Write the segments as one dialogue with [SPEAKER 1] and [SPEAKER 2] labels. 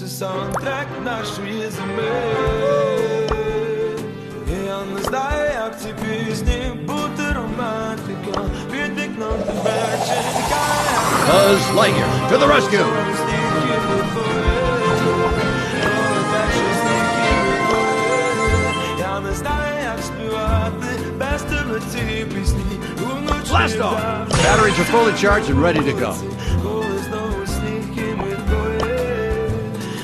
[SPEAKER 1] Це саундтрек нашої зими. І Я не знаю, як ці пісні бути романтиком Під вікном тебе чекає
[SPEAKER 2] Buzz Lightyear to the rescue!
[SPEAKER 1] Я не знаю, як співати без тебе ці пісні
[SPEAKER 2] Blast off! Batteries are fully charged and ready to go.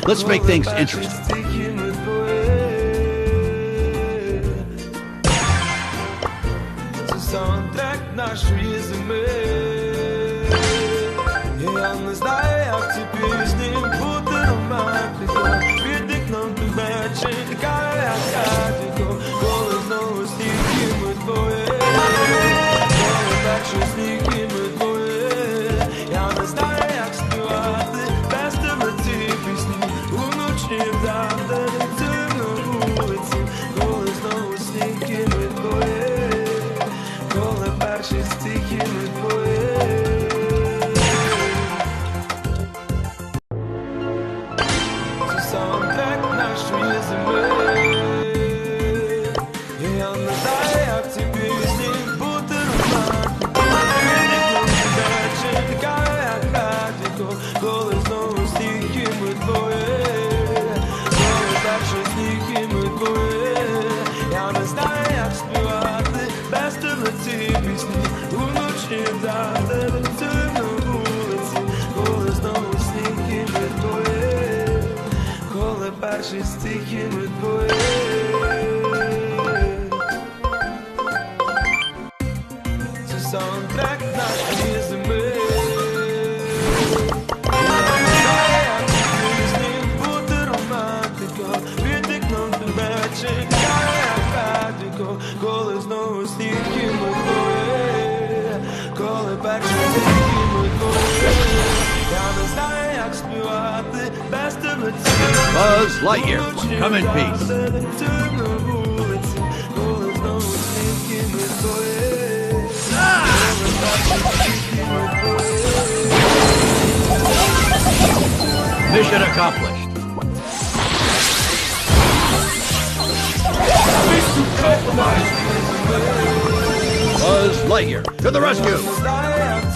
[SPEAKER 2] Let's make things interesting.
[SPEAKER 1] you наші стихи ми двоє.
[SPEAKER 2] Buzz Lightyear come in peace. Mission accomplished. Buzz Lightyear to the rescue!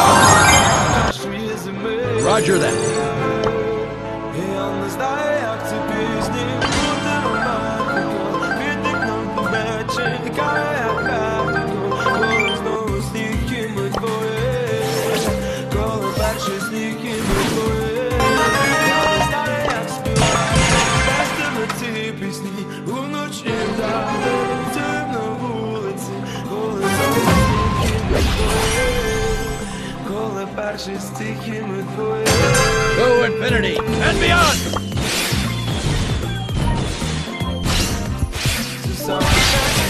[SPEAKER 2] Roger that. Go infinity and beyond!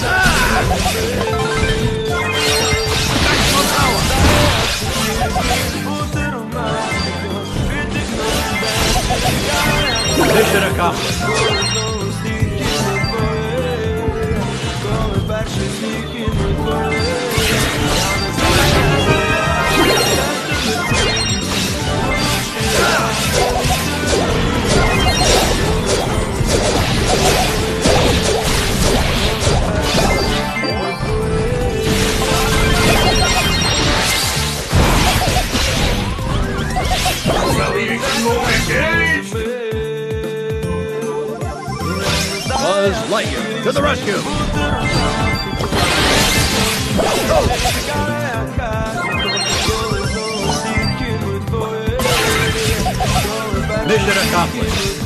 [SPEAKER 2] Ah! Maximum power! Mission accomplished. fight you! To the rescue! Mission accomplished.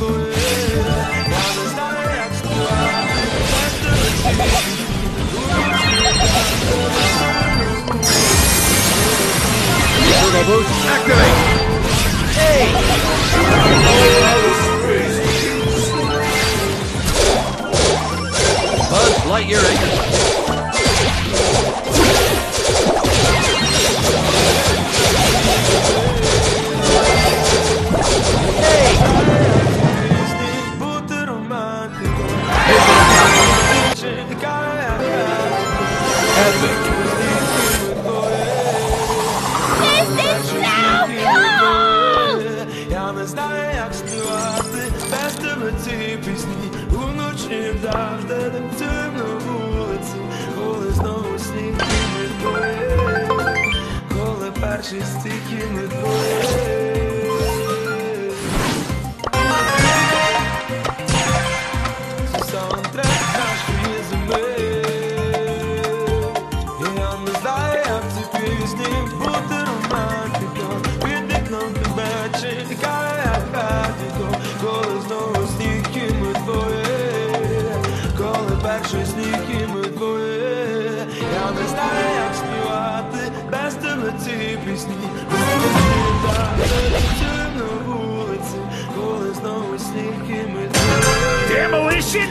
[SPEAKER 3] just taking the for
[SPEAKER 2] Demolition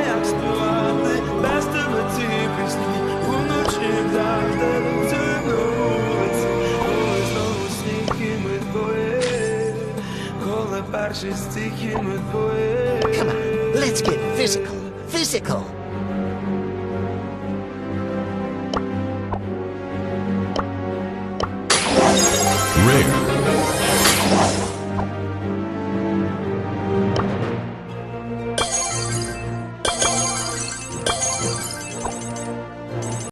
[SPEAKER 4] Come on, let's get physical. Physical.
[SPEAKER 5] Rare.